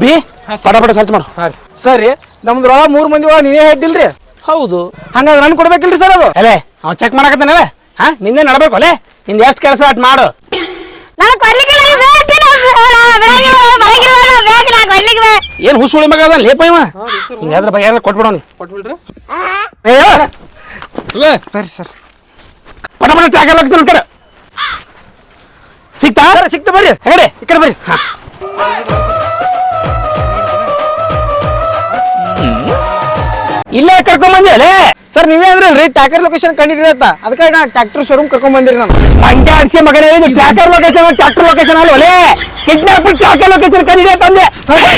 ಅಭಿ ಪಟ ಪಟ ಸರ್ಚ್ ಮಾಡು ಸರಿ ನಮ್ದ್ರೊಳಗ ಮೂರ್ ಮಂದಿ ಒಳಗ ನೀನೇ ಹೆಡ್ ಇಲ್ರಿ ಹೌದು ಹಂಗಾದ್ರೆ ನನ್ ಕೊಡ್ಬೇಕಿಲ್ರಿ ಸರ್ ಅದು ಅಲೆ ಅವ್ ಚೆಕ್ ಮಾಡಕತ್ತಾನಲ್ಲ ಹಾ ನಿಂದೆ ನಡಬೇಕು ಅಲೆ ನಿಂದ ಎಷ್ಟು ಕೆಲಸ ಅಟ್ ಮಾಡು ಏನ್ ಹುಸುಳಿ ಮಗ ಅದ ಲೇಪ ಇವ ಹಿಂಗಾದ್ರೆ ಬಗ್ಗೆ ಎಲ್ಲ ಕೊಟ್ಬಿಡೋನಿ ಸರಿ ಸರ್ ಪಟ ಪಟ ಎಲ್ಲ ಲಕ್ಷಣ ಕಡೆ ಸಿಗ್ತಾ ಸಿಕ್ತ ಬರ್ರಿ ಹೇಳಿ ಈ ಕಡೆ ಬರ್ರಿ ಇಲ್ಲೇ ಕರ್ಕೊಂಡ್ ಬಂದಿ ಸರ್ ನೀವೇ ಅಂದ್ರಲ್ರಿ ಟ್ಯಾಕರ್ ಲೊಕೇಶನ್ ಕಂಡಿಡ್ರಿ ಅಂತ. ಅದಕ್ಕೆ ನಾ ಟ್ರ್ಯಾಕ್ಟರ್ ಶೋರೂಮ್ ಕರ್ಕೊಂಡ್ ಬಂದಿರಿ ನಾನು. ಮಂಡ್ಯ ಅಡಿಸಿ ಮಗನೇ ಇದು ಟ್ರ್ಯಾಕರ್ ಲೊಕೇಶನ್ ಟ್ರ್ಯಾಕ್ಟರ್ ಲೊಕೇಶನ್ ಅಲ್ಲ ಒಲೆ. ಕಿಡ್ನಾಪ್ ಟ್ರ್ಯಾಕರ್ ಲೊಕೇಶನ್ ಕಂಡಿದೆ ತಂದೆ ಸಾರಿ.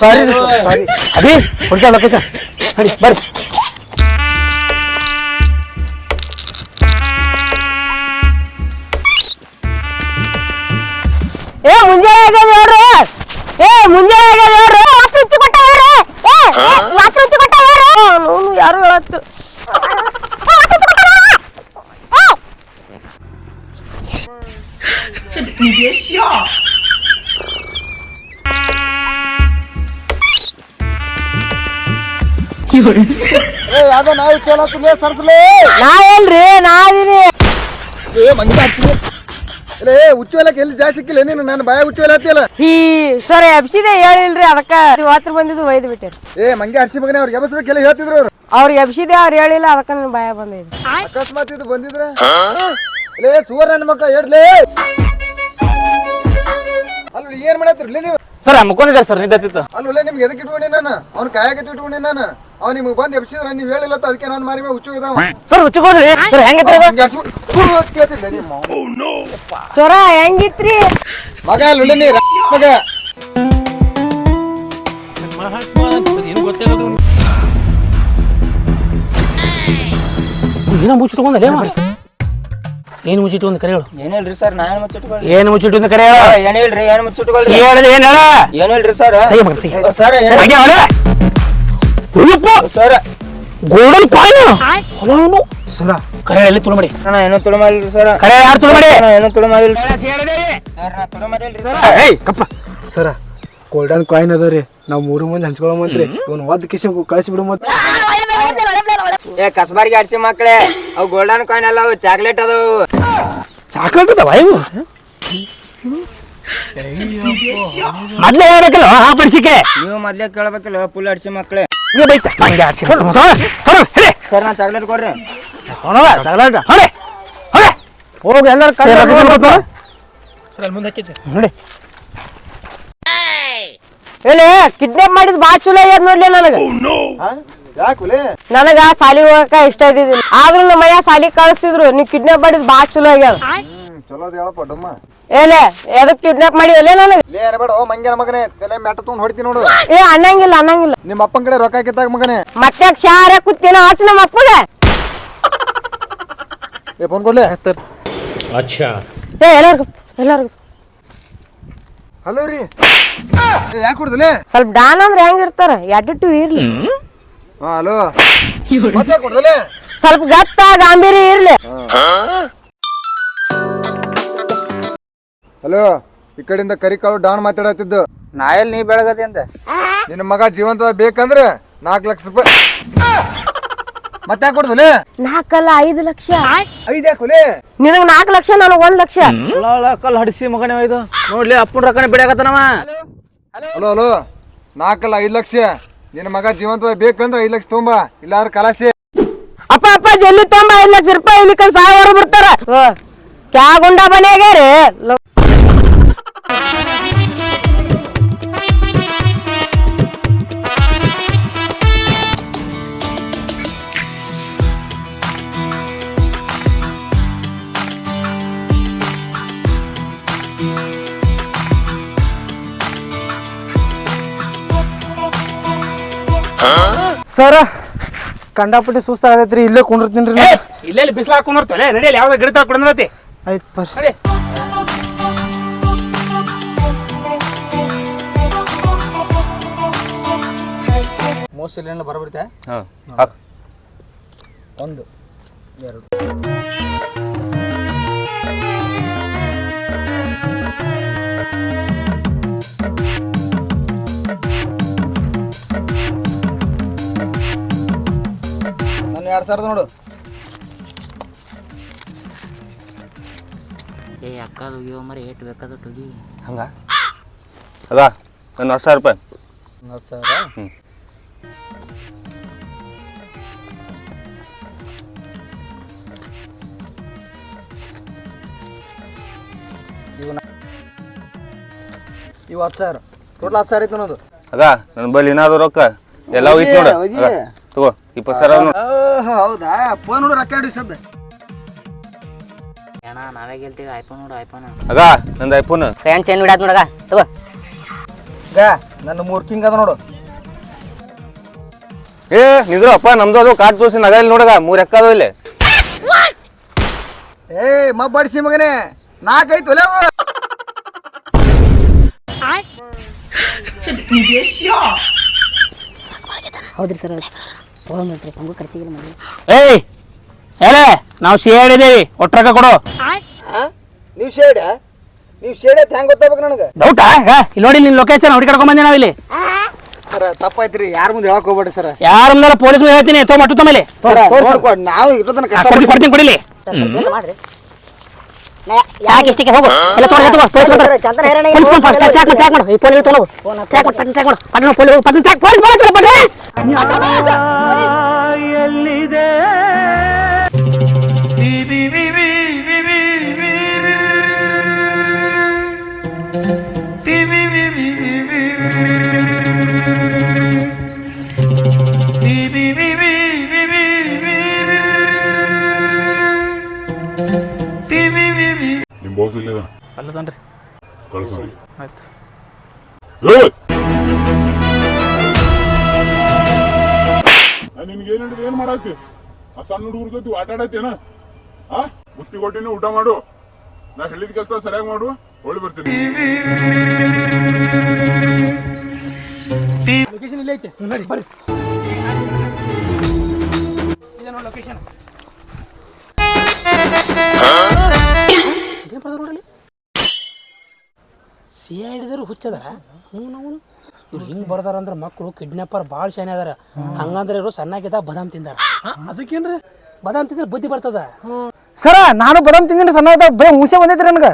ಸಾರಿ ಅದೇ ಹುಡುಗ ಲೊಕೇಶನ್ ನಡಿ ಬರ್ರಿ. ಏ ಮುಂಜಾನೆ ಆಗ್ಯದ ನೋಡ್ರಿ. ಏ ಮುಂಜಾನೆ ಆಗ್ಯದ ಯಾವ್ದೋ ನಾಯಿ ಕೇಳತ್ತಿಲ್ಲ ಸರ್ಸಲೇ. ನಾ ಎಲ್ರಿ ನಾವಿನಿ ಏ ಮಂಗಿ ಹಚ್ಚಿದೆ ಏ ಹುಚ್ಚು ಎಲ್ಲಕ್ಕೆ ಎಲ್ಲಿ ಜಾಸ್ತಿ ಸಿಕ್ಕಿಲ್ಲ? ನೀನು ನಾನು ಬಾಯ ಹತ್ತಿಲ್ಲ ಈ ಸರ್ ಎಬ್ಸಿದೆ ಹೇಳಿಲ್ರಿ ಅದಕ್ಕ ಇವತ್ತು ಬಂದಿದ್ದು ಒಯ್ದು ಬಿಟ್ಟೆ ಏ ಮಂಗೆ ಹಡ್ಸಿ ಮಗನೇ ಅವ್ರಿಗೆ ಎಬ್ಸ್ಬೇಕೆಲ್ಲ ಹೇಳ್ತಿದ್ರು ಅವ್ರು? ಅವ್ರು ಎಬ್ಸಿದೆ ಅವ್ರು ಹೇಳಿಲ್ಲ ಅದಕ್ಕ ನನ್ನ ಭಯ ಬಂದಿದೆ ಅಕಸ್ಮಾತ್ ಇದು ಬಂದಿದ್ರ? ಲೇ ಸುವರ್ ನನ್ನ ಮಕ್ಕಳ ಹೇಳ್ಲೇ ಅಲ್ಲ ಏನ್ ಮಾಡತ್ತಿರ್ಲಿ ನೀವು. ಸರ್ ಮುಕ್ಕೊಂಡಿದ್ದಾರೆ ಸರ್ ನಿದ್ದತ್ತಿತ್ತು ಅಲ್ಲ ನಿಮ್ಗೆ ಎದಕ್ಕೆ ಇಟ್ಕೊಂಡಿ ನಾನು? ಅವ್ನ ಕಾಯಕ್ಕೆ ಇಟ್ಕೊಂಡಿ ನಾನು? ಅವ್ನು ನಿಮ್ಗೆ ಬಂದ್ ಎಬ್ಸಿದ್ರ ನೀವ್ ಹೇಳಿಲ್ಲ ಅದಕ್ಕೆ ನಾನು ಮಾರಿ ಮೇಲೆ ಹುಚ್ಚು ಇದಾವ. ಸರ್ ಹುಚ್ಚಿಕೊಂಡ್ರಿ ಸರ್ ಹೆಂಗೈತೆ ಇದು? ಮಂಗಿ ಹಡ್ಸಿ ಕೇಳ್ತಿಲ್ಲ ನಿಮ್ಮ. ಸ್ವರ ಹೆಂಗಿತ್ರಿ? ಮಗ ಅಲ್ಲ ನೀ ಮಗ. ಏನ್ ಗೊತ್ತಾಗೋದು ಏನೋ ಏನು ಮುಚ್ಚಿಟ್ಕೊಂಡ್ ಕರೆ ಹೇಳು ಏನಿಲ್ರಿ ಸರ್ ನಾ ಏನು ಮುಚ್ಚಿಟ್ಕೊಳ್ರಿ ಏನು ಮುಚ್ಚಿಟ್ಕೊಂಡ್ ಕರೆ ಹೇಳು ಏನಿಲ್ರಿ ಏನು ಮುಚ್ಚಿಟ್ಕೊಳ್ರಿ ಹೇಳಿದ್ರೆ ಏನ್ ಹೇಳ? ಏನಿಲ್ರಿ ಸರ್? ಸರ್ ಹಾಗೆ ಅವಳೆ ಸರ್. ಗೋಲ್ಡನ್ ಕಾಯಿನ್ ಸರ ಸುರ ಕರೆ ಎಲ್ಲಿ ತುಳು ಮಾಡಿ ಏನೋ ಏನು ತುಳು ಮಾಡಿಲ್ರಿ ಸರ್. ಕರೆ ಯಾರು ತುಳು ಮಾಡಿ ಏನೋ ಏನು ತುಳು ಮಾಡಿಲ್ರಿ ಸರ್ ನಾ ತುಳು ಮಾಡಿಲ್ರಿ ಸರ್. ಏಯ್ ಕಪ್ಪ. ಸರ ಗೋಲ್ಡನ್ ಕಾಯಿನ್ ಅದ ರೀ. ನಾವು ಮೂರು ಮಂದಿ ಹಂಚ್ಕೊಳಮಂತ್ರಿ ಇವ್ನು ಒದ್ ಕಿಸಿ ಕಳಿಸಿ ಬಿಡು ಮತ್ತೆ ಏ ಕಸ್ಬಾರ್ಗಿ ಆಡ್ಸಿ ಮಕ್ಳೇ. ಅವು ಗೋಲ್ಡನ್ ಕಾಯಿನ್ ಅಲ್ಲ ಅವು ಚಾಕ್ಲೇಟ್ ಅದು ಚಾಕ್ಲೇಟ್ ಅದಾವ ಇವು? ಮೊದ್ಲೇ ಹೇಳ್ಬೇಕಲ್ಲ ಆ ಪಡಿಸಿಕೆ ನೀವು ಮೊದ್ಲೇ ಕೇಳ್ಬೇಕಲ್ಲ ಫುಲ್ ಆಡ್ಸಿ ಮಕ್ಳೇ. ನೀವು ಬೈತ? ಹಂಗೆ ಆಡ್ಸಿ. ಸರ್ ನಾ ಚಾಕ್ಲೇಟ್ ಕೊಡ್ರಿ. ಹೋಗಿ ಎಲ್ಲರ ಅಲ್ಲಿ ಮುಂದೆ ನೋಡಿ. ಹೇಳಿ ಕಿಡ್ನಾಪ್ ಮಾಡಿದ್ ಬಾ ಚಲೋ ಆಗ್ಯದ ನೋಡ್ಲಿ ನನಗ. ಯಾಕುಲೇ ನನಗ ಸಾಲಿ ಹೋಗಕ ಇಷ್ಟ ಇದ್ದಿದ್ದಿಲ್ಲ. ಆದ್ರೂ ನಮ್ಮ ಮಯ್ಯ ಸಾಲಿ ಕಳಿಸ್ತಿದ್ರು. ನೀವ್ ಕಿಡ್ನಾಪ್ ಮಾಡಿದ್ ಬಾ ಚಲೋ ಆಗ್ಯದ. ಚಲೋ ಹೇಳಪ್ಪ ಏಲೆ ಎದಕ್ ಕಿಡ್ನಾಪ್ ಮಾಡಿ ಒಲೆ ನನಗ? ಲೇ ಅನ್ಬೇಡ ಓ ಮಂಗ್ಯನ ಮಗನೇ ತಲೆ ಮೆಟ್ಟ ತಗೊಂಡ್ ಹೊಡಿತೀನಿ ನೋಡು. ಏ ಅನ್ನಂಗಿಲ್ಲ ಅನ್ನಂಗಿಲ್ಲ. ನಿಮ್ಮ ಅಪ್ಪನ್ ಕಡೆ ರೊಕ್ಕ ಕಿತ್ತಾಗ ಮಗನೇ. ಮತ್ತೆ ಶಾರ ಕುತ್ತಿನ ಹಚ್ಚ ನಮ್ಮ ಅಪ್ಪಗೆ? ಏ ಫೋನ್ ಕೊಡ್ಲೆ? ಏ ಎಲ್ಲಾರ್ಗು ಎಲ್ಲಾರ್ಗು. ಹಲೋ ರೀ. ಯಾಕೆ ಕೊಡ್ದಲೆ ಸ್ವಲ್ಪ ಡಾನ್ ಅಂದ್ರೆ ಹೆಂಗಿರ್ತಾರ ಎಡ್ಡಿಟ್ಟು ಇರ್ಲಿ. ಹಾ ಹಲೋ. ಮತ್ತೆ ಕೊಡ್ದಲೆ ಸ್ವಲ್ಪ ಗತ್ತ ಗಾಂಭೀರ್ಯ ಇರ್ಲಿ. ಹಲೋ ಈ ಕಡೆಯಿಂದ ಕರಿಕಾಳು ಡಾನ್ ಮಾತಾಡತ್ತಿದ್ದು. ನಾ ಎಲ್ಲಿ ನೀ ಬೆಳಗದೆ ಅಂದ ನಿನ್ನ ಮಗ ಜೀವಂತ ಬೇಕಂದ್ರೆ ನಾಲ್ಕು ಲಕ್ಷ ರೂಪಾಯಿ. ಮತ್ತೆ ಯಾಕೆ ಕೊಡ್ದಲೆ ನಾಲ್ಕಲ್ಲ ಐದು ಲಕ್ಷ. ಐದು ಯಾಕುಲೆ ನಿನಗ್ ನಾಲ್ಕು ಲಕ್ಷ ನಾನು ಒಂದ್ ಲಕ್ಷ. ಕಲ್ ಹಡಿಸಿ ಮಗನೇ ಇದು. ನೋಡ್ಲಿ ಅಪ್ಪನ ರೊಕ್ಕನೇ ಬಿಡಾಕತ್ತನವ ಹಲೋ ಹಲೋ ನಾಲ್ಕಲ್ಲ ಐದು ಲಕ್ಷ. ನಿನ್ನ ಮಗ ಜೀವಂತ ಬೇಕಂದ್ರೆ ಐದು ಲಕ್ಷ ತುಂಬಾ ಇಲ್ಲಾದ್ರೆ ಕಲಾಸಿ. ಅಪ್ಪ ಅಪ್ಪ ಜಲ್ಲಿ ತೊಂಬ ಐದ್ ಲಕ್ಷ ರೂಪಾಯಿ ಇಲ್ಲಿ ಕಲ್ ಸಾವಿರ ಬಿಡ್ತಾರ. ಕ್ಯಾ ಗುಂಡ ಬನ್ಯಾಗ್ಯಾರಿ ಸರ ಕಂಡಾಪಟ್ಟಿ ರೀ ಇಲ್ಲೇ ಕುಂಡಿರ್ತೀನಿ ರೀ ಇಲ್ಲೇ ಬಿಸಿಲು ಹಾಕೊಂಡ್ಬರ್ತಲ್ಲ ನಡಿಯಲ್ಲಿ ಯಾವ್ದು ಗಿಡ ತಗೊಂಡ್ರತಿ ಆಯ್ತು ಬರ್ರಿ. ಮೋಸ್ಟ್ ಮೋಸ ಇಲ್ಲ ಬರಬರ್ತೆ ಹಾಂ. ಒಂದು ಎರಡು. ಎರಡು ಸಾವಿರದ ನೋಡು. ಏ ಅಕ್ಕ ಹೋಗಿವ ಮರಿ ಏಟ್ ಬೇಕಾದ ಟುಗಿ ಹಂಗ? ಅದ ನನ್ನ ಹತ್ತು ಸಾವಿರ ರೂಪಾಯಿ. ಹತ್ತು ಸಾವಿರ. ಇವು ಹತ್ತು ಸಾವಿರ. ಟೋಟಲ್ ಹತ್ತು ಸಾವಿರ ಐತೆ ಅನ್ನೋದು ಅದ. ನನ್ನ ಬಲ್ಲಿ ಏನಾದ್ರು ರೊಕ್ಕ. ಎಲ್ಲ ಹೋಯ್ತು ನೋಡು. ಹೋಗಿ. ಅದ, ತಗೋ ಇಪ್ಪತ್ತು ಸಾವಿರ ನೋಡು. ಹೌದಾ? ಫೋನ್ ನೋಡಿ ರೊಕ್ಕ ಹಿಡಿ ಸದ್ದ. ಅಣ್ಣ ನಾವೇ ಗೆಲ್ತೀವಿ ಐಫೋನ್ ನೋಡು ಐಫೋನ್ ಅದ ನಂದು ಐಫೋನ್ ಫ್ಯಾನ್ ಚೇನ್ ಬಿಡಾತ್ ನೋಡಗ ತಗೋ. ಈಗ ನನ್ನ ಮೂರ್ ಕಿಂಗ್ ಅದ ನೋಡು. ಏ ನಿದ್ರು ಅಪ್ಪ ನಮ್ದು ಅದು ಕಾಟ್ ತೋರಿಸಿ ನಗ ಇಲ್ಲಿ ನೋಡಗ ಮೂರ್ ಎಕ್ಕ ಅದಾವ ಇಲ್ಲಿ. ಏ ಮಬ್ಬಡಿಸಿ ಮಗನೇ ನಾಲ್ಕೈತು ಒಲೆ. ಹೌದ್ರಿ ಸರ್ ನಮಗೂ ಖರ್ಚಿಗಿಲ್ಲ ಏಯ್! ಹೇಳೇ ನಾವು ಸಿ ಹೇಳಿದೇವಿ ಒಟ್ಟು ರೊಕ್ಕ ಕೊಡು. ನೀವು ಶೇಡ? ನೀವು ಶೇಡ ಹೆಂಗ್ ಗೊತ್ತಾಗ್ಬೇಕು ನನಗೆ? ಡೌಟಾ ಇಲ್ಲಿ ನೋಡಿ ನಿನ್ನ ಲೊಕೇಶನ್ ಹುಡುಕಾಡ್ಕೊಂಡ್ ಬಂದೆ ನಾವಿಲ್ಲಿ. ಸರ್ ತಪ್ಪಾಯ್ತ್ರಿ ಯಾರ ಮುಂದೆ ಹೇಳಕ್ ಹೋಗ್ಬೇಡ್ರಿ ಸರ್. ಯಾರ ಮುಂದೆ ಪೊಲೀಸ್ ಮುಂದೆ ಹೇಳ್ತೀನಿ ತೋ ಮಟ್ಟು ತಮ್ಮಲ್ಲಿ ನಾವು ಇರೋದನ್ನ ತನಕ ಕೊಡ್ತೀನಿ ಕೊಡ್ತೀನಿ ಕೊಡಿಲಿ. ಮಾಡ್ರಿ. ಯಾಕೆ ಇಷ್ಟಕ್ಕೆ ಹೋಗು ಎಲ್ಲ ತೊಗೊಂಡು ತಗೋ ತೋರಿಸ್ಬಿಡ್ತಾರೆ ಚಂದ್ರ ಹೇರಣ ಪೊಲೀಸ್ ಫೋನ್ ಟ್ರ್ಯಾಕ್ ಮಾಡು ಟ್ರ್ಯಾಕ್ ಮಾಡು ಈ ಫೋನ್ ತೊಗೊಂಡು ಟ್ರ್ಯಾಕ್ ಮಾಡು ಪಟ್ಟಣ ಟ್ರ್ಯಾಕ್ ಮಾಡು ಪಟ್ಟಣ ಪೊಲೀಸ್ ಪಟ್ಟಣ ಟ್ರ್ಯಾಕ್ ಪೊಲೀಸ್ ಪೊಲೀಸ್ ಪೊಲೀಸ್ ಕಳ್ಸೋರಿ ಆಯ್ತು ನಿನ್ಗೆ ಏನ್ ಹೇಳಿದ್ರೆ ಏನ್ ಮಾಡಾತಿ ಆ ಸಣ್ಣ ಹುಡುಗರ ಜೊತೆ ಆಟ ಆಡತ್ತೇನ ಆ? ಬುತ್ತಿ ಕೊಟ್ಟಿನ ಊಟ ಮಾಡು. ನಾ ಹೇಳಿದ ಕೆಲಸ ಸರಿಯಾಗಿ ಮಾಡು. ಹೊಳಿ ಬರ್ತೀನಿ. ಲೊಕೇಶನ್ ಇಲ್ಲೇ ಐತೆ. ನೋಡಿ ಬರ್ರಿ. ಇದೆ ನೋಡಿ ಲೊಕೇಶನ್ ಬರ್ದಾರ ನೋಡ್ರಿ ಸಿ ಐ ಹಿಡಿದ್ರು ಹುಚ್ಚದಾರ ಹ್ಞೂ ನಾವು ಇವ್ರು ಹಿಂಗೆ ಬರ್ದಾರ ಅಂದ್ರೆ ಮಕ್ಕಳು ಕಿಡ್ನಾಪರ್ ಭಾಳ ಶಾನೆ ಅದಾರ ಹಂಗಂದ್ರೆ ಇವರು ಸಣ್ಣಾಗಿದ್ದಾಗ ಬದಾಮ್ ತಿಂದಾರ ಅದಕ್ಕೇನ್ರಿ ಬದಾಮ್ ತಿಂದ್ರೆ ಬುದ್ಧಿ ಬರ್ತದ ಸರ ನಾನು ಬದಾಮ್ ತಿಂದಿನ ಸಣ್ಣ ಇದ್ದಾಗ ಬರೀ ಮೂಸೆ ಬಂದೈತ್ರಿ ನನಗೆ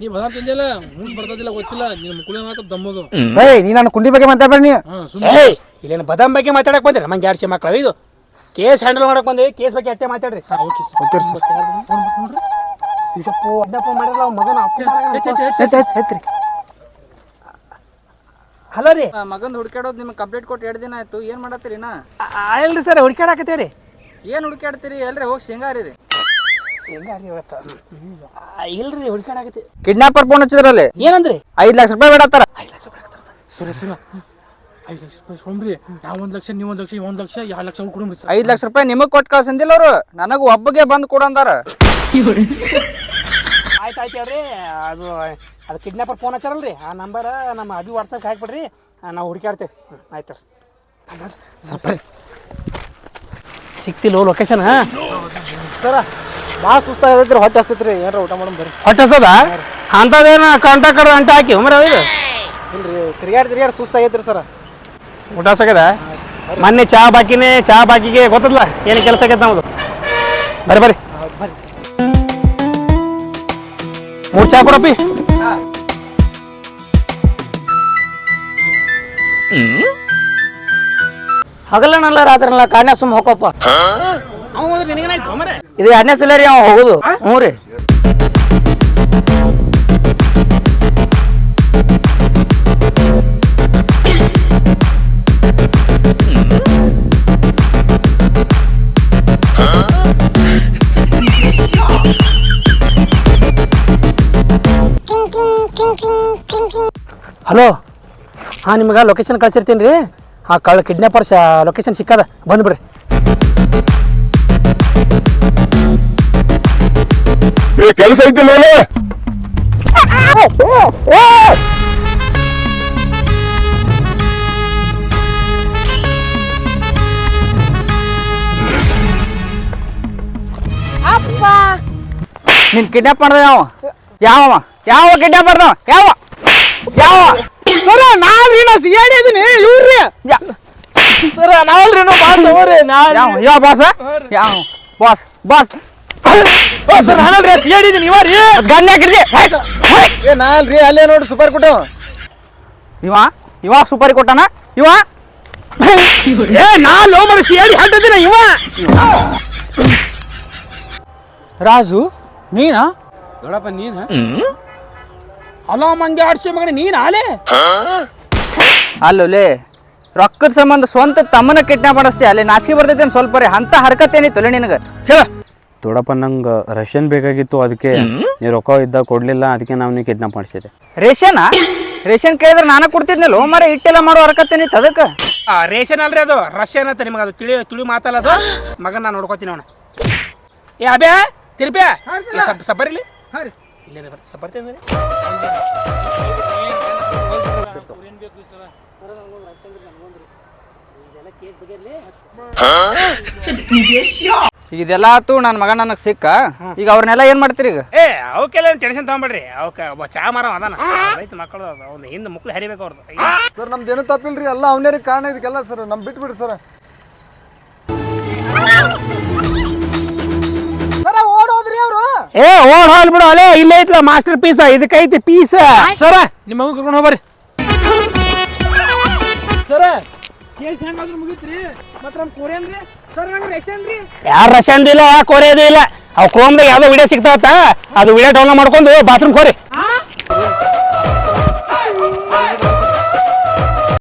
ನೀ ಬದಾಮ್ ತಿಂದಿಲ್ಲ ಮೂಸ್ ಬರ್ತದಿಲ್ಲ ಗೊತ್ತಿಲ್ಲ ನಿನ್ನ ಮುಕ್ಕುಳಿ ಮಾತ್ರ ದಮ್ಮದು ಏಯ್ ನೀ ನನ್ನ ಕುಂಡಿ ಬಗ್ಗೆ ಮಾತಾಡ್ಬೇಡ ನೀ ಏಯ್ ಇಲ್ಲೇನು ಬದಾಮ್ ಬಗ್ಗೆ ಮಾತಾಡಕ್ ಬಂದ್ರೆ ನಮಗೆ ಯಾರು ಮಕ್ಕಳು ಇದು ಕೇಸ್ ಹ್ಯಾಂಡಲ್ ಮಾಡಕ್ ಬಂದೇವಿ ಕೇಸ್ ಬಗ್ಗೆ ಅಷ್ಟೇ ಮಾತಾಡ್ರಿ ಇದಪ್ಪ ಅಡ್ಡಪ್ಪ ಮಾಡಿರಲ್ಲ ಅವ್ನ್ ಮಗನ ಐತ್ರಿ ಹಲೋ ರೀ. ಮಗಂದು ಹುಡ್ಕಾಡೋದು ನಿಮ್ಗೆ ಕಂಪ್ಲೇಂಟ್ ಕೊಟ್ಟು ಎರಡು ದಿನ ಆಯ್ತು. ಏನು ಮಾಡತ್ತೀರಿ ನಾ? ಅಲ್ರಿ ಸರ್ ಹುಡುಕಾಡಕತ್ತೇವ್ರಿ ಏನು ಹುಡ್ಕಾಡ್ತೀರಿ ಎಲ್ರಿ ಹೋಗಿ ಶೇಂಗಾರಿ ರೀ. ಇಲ್ರಿ ಹುಡುಕಾಡಕತ್ತಿ ಕಿಡ್ನಾಪರ್ ಫೋನ್ ಹಚ್ಚಿದ್ರಲ್ಲಿ? ಏನಂದ್ರಿ? ಐದು ಲಕ್ಷ ರೂಪಾಯಿ ಬೇಡತ್ತಾರ? ಸರಿ ಸರಿ. ಐದು ಲಕ್ಷ ರೂಪಾಯಿ ಸೋಮ್ರಿ ನಾವು ಒಂದು ಲಕ್ಷ ನೀವು ಒಂದು ಲಕ್ಷ ಒಂದು ಲಕ್ಷ ಎರಡು ಲಕ್ಷ ಕೊಡ್ರಿ ಸರ್. ಐದು ಲಕ್ಷ ರೂಪಾಯಿ ನಿಮಗೆ ಕೊಟ್ಟು ಕಳ್ಸಂದಿಲ್ಲ ಅವರು? ನನಗೆ ಒಬ್ಬಗೆ ಬಂದು ಕೊಡಂದಾರ ಆಯ್ತು ಆಯ್ತು ಹೇಳ್ರಿ ಅದು ಅದು ಕಿಡ್ನಾಪರ್ ಫೋನ್ ಹಚ್ಚಾರಲ್ರಿ. ಆ ನಂಬರ್ ನಮ್ಮ ಅಭಿ ವಾಟ್ಸಪ್ಗೆ ಹಾಕ್ಬಿಡ್ರಿ. ನಾವು ಹುಡುಕಾಡ್ತೇವೆ ಹ್ಞೂ ಆಯ್ತು ಸ್ವಲ್ಪ ಸಿಕ್ತಿಲ್ಲ ಲೊಕೇಶನ್ ಸರ ಭಾಳ ಸುಸ್ತಾಗೈತ್ರಿ ಹೊಟ್ಟೆ ಹಸ್ತೈತ್ರಿ. ಏನಾರ ಊಟ ಮಾಡೋಣ ಬರ್ರಿ. ಹೊಟ್ಟೆ ಹಸ್ತದ ಅಂಥದ್ದೇನು ಕಾಂಟ್ಯಾಕ್ಟ್ ಅಂಟ ಹಾಕಿ ಮರ ಇಲ್ಲ ಇಲ್ರಿ ತಿರ್ಗಾಡಿ ತಿರ್ಗಾಡಿ ಸುಸ್ತಾಗೈತ್ರಿ ಸರ. ಊಟ ಸಾಕದ ಮೊನ್ನೆ ಚಾ ಬಾಕಿನೇ ಚಾ ಬಾಕಿಗೆ ಗೊತ್ತಲ್ಲ ಏನು ಕೆಲಸ ಆಗೈತೆ ನಮ್ಮದು ಬರ್ರಿ ಬರ್ರಿ. ಮೂರು ಚಾ ಕೊಡಪ್ಪಿ ಹಗಲನಲ್ಲ ರಾತ್ರಿನಲ್ಲ ಕಾಣ್ಯ ಸುಮ್ಮ ಹೋಗಪ್ಪ ನಿನಗೇನಾಯ್ತು ಮರೆ ಇದು ಎರಡನೇ ಸಲ ರೀ ಅವ ಹೋಗುದು ಹ್ಞೂ ರೀ ಹಲೋ? ಹಾಂ ನಿಮ್ಗೆ ಲೊಕೇಶನ್ ಕಳ್ಸಿರ್ತೀನಿ ರೀ. ಹಾಂ ಕಳ್ಳ ಕಿಡ್ನಾಪರ್ಸ್ ಲೊಕೇಶನ್ ಸಿಕ್ಕದ ಬಂದ್ಬಿಡ್ರಿ. ಏ ಕೆಲಸ ಐತಿಲ್ಲ ನಿನ್ ಕಿಡ್ನಾಪ್ ಮಾಡ್ದ ಯಾವ? ಯಾವ ಯಾವ ಕಿಡ್ನಾಪ್ ಮಾಡ್ದ ಯಾವ? ಯಾವ? ಸರ ನಾನು ನಾ ಸಿಯಾಡಿ ಇದೀನಿ. ಇವ್ರಿ ಸರ ನಾವಲ್ರಿ ನಾವು ಬಾಸ್ ಅವ್ರಿ ಯಾವ ಯಾವ ಬಾಸ ಯಾವ ಬಾಸ್ ಬಾಸ್ ಸರ್ ನಾನಲ್ರಿ ಸಿ ಐ ಡಿ ಇದೀನಿ ಇವ ರೀ. ಗನ್ ಹಾಕಿದ್ದೆ ಏ ನಾ ಅಲ್ರಿ ಅಲ್ಲೇ ನೋಡಿ ಸೂಪರ್ ಕೊಟ್ಟು. ಇವ ಇವ ಸೂಪರ್ ಕೊಟ್ಟಾನ? ಇವ? ಏ ನಾನು ಲೋ ಮಾಡಿ ಸೇಡಿ ಹಾಕಿದಿನ ಇವ. ರಾಜು ನೀನಾ? ದೊಡಪ್ಪ ನೀನ? ಅಲ್ಲ ಮಂಗೆ ಆಡ್ಸಿ ಮಗನ ನೀನ್ ಆಲೆ? ಅಲ್ಲೋಲೆ ರೊಕ್ಕದ ಸಂಬಂಧ ಸ್ವಂತ ತಮ್ಮನ ಕಿಡ್ನಾಪ್ ಮಾಡಿಸ್ತಿ ಅಲ್ಲಿ ನಾಚಿಕೆ ಬರ್ತೈತೆ ಸ್ವಲ್ಪ ರೀ ಅಂತ ಹರ್ಕತ್ ಏನಿತ್ತು ನಿನಗೆ? ಹೇಳ. ತೋಡಪ್ಪ ನಂಗೆ ರಷ್ಯನ್ ಬೇಕಾಗಿತ್ತು ಅದಕ್ಕೆ ನೀ ರೊಕ್ಕ ಇದ್ದ ಕೊಡ್ಲಿಲ್ಲ ಅದಕ್ಕೆ ನಾವು ನೀ ಕಿಡ್ನಾಪ್ ಮಾಡಿಸಿದೆ. ರೇಷನ್? ರೇಷನ್ ಕೇಳಿದ್ರೆ ನಾನು ಕೊಡ್ತಿದ್ನಲ್ಲ ಮರ ಇಟ್ಟೆಲ್ಲ ಮಾಡೋ ಹರ್ಕತ್ ಏನಿತ್ತು ಅದಕ್ಕೆ? ಆ, ರೇಷನ್ ಅಲ್ರಿ ಅದು ರಷ್ಯನ್ ಅಂತ ನಿಮಗೆ ಅದು ತಿಳಿ ತಿಳಿ ಮಾತಲ್ಲ ಅದು. ಮಗನ ನಾನು ನೋಡ್ಕೋತೀನಿ ಅವನ ಏ ಅಬ್ಯಾ ತಿರ್ಪ್ಯಾ? ಸಬ್ಬರಿಲಿ ಇಲ್ಲೇ ಈಗ ಇದೆಲ್ಲ ಆತು ನನ್ನ ಮಗ ನನಗೆ ಸಿಕ್ಕ. ಈಗ ಅವ್ರನ್ನೆಲ್ಲ ಏನು ಮಾಡ್ತೀರಿ ಈಗ? ಏ ಅವಕ್ಕೆಲ್ಲ ಟೆನ್ಷನ್ ತಗೊಂಬೇಡ್ರಿ. ಅವಕ್ಕೆ ಒಬ್ಬ ಚಾ ಮರ ಅದಾನ. ರೈತ ಮಕ್ಕಳು ಅವ್ನ ಹಿಂದೆ ಮುಕ್ಳು ಹರಿಬೇಕು ಅವ್ರದ್ದು ಸರ್ ನಮ್ದು ಏನೂ ತಪ್ಪಿಲ್ರಿ. ಎಲ್ಲ ಅವನೇ ಕಾರಣ ಇದಕ್ಕೆಲ್ಲ ಸರ್. ನಮ್ ಬಿಟ್ಬಿಡ್ರಿ ಸರ್. ಏ ಓಡ್ ಹಾಲ್ ಬಿಡು. ಅಲೇ ಇಲ್ಲೇ ಐತ್ಲ ಮಾಸ್ಟರ್ ಪೀಸ್ ಇದಕ್ಕೈತಿ ಪೀಸ್ ಸರ ನಿಮ್ಮ ಮಗು ಕರ್ಕೊಂಡು ಹೋಗ್ಬರ್ರಿ. ಸರ. ಕೇಸ್ ಹೆಂಗಾದ್ರೂ ಮುಗಿತ್ರಿ. ಮತ್ತೆ ರೀ ರೀ ಇಲ್ಲ ಅವ್ ಇಲ್ಲ. ದಾಗ ಯಾವ್ದೋ ವಿಡಿಯೋ ಸಿಗ್ತಾವತ್ತ? ಅದು ವಿಡಿಯೋ ಡೌನ್ಲೋಡ್ ಮಾಡ್ಕೊಂಡು ಬಾತ್ರೂಮ್ ಕೋರಿ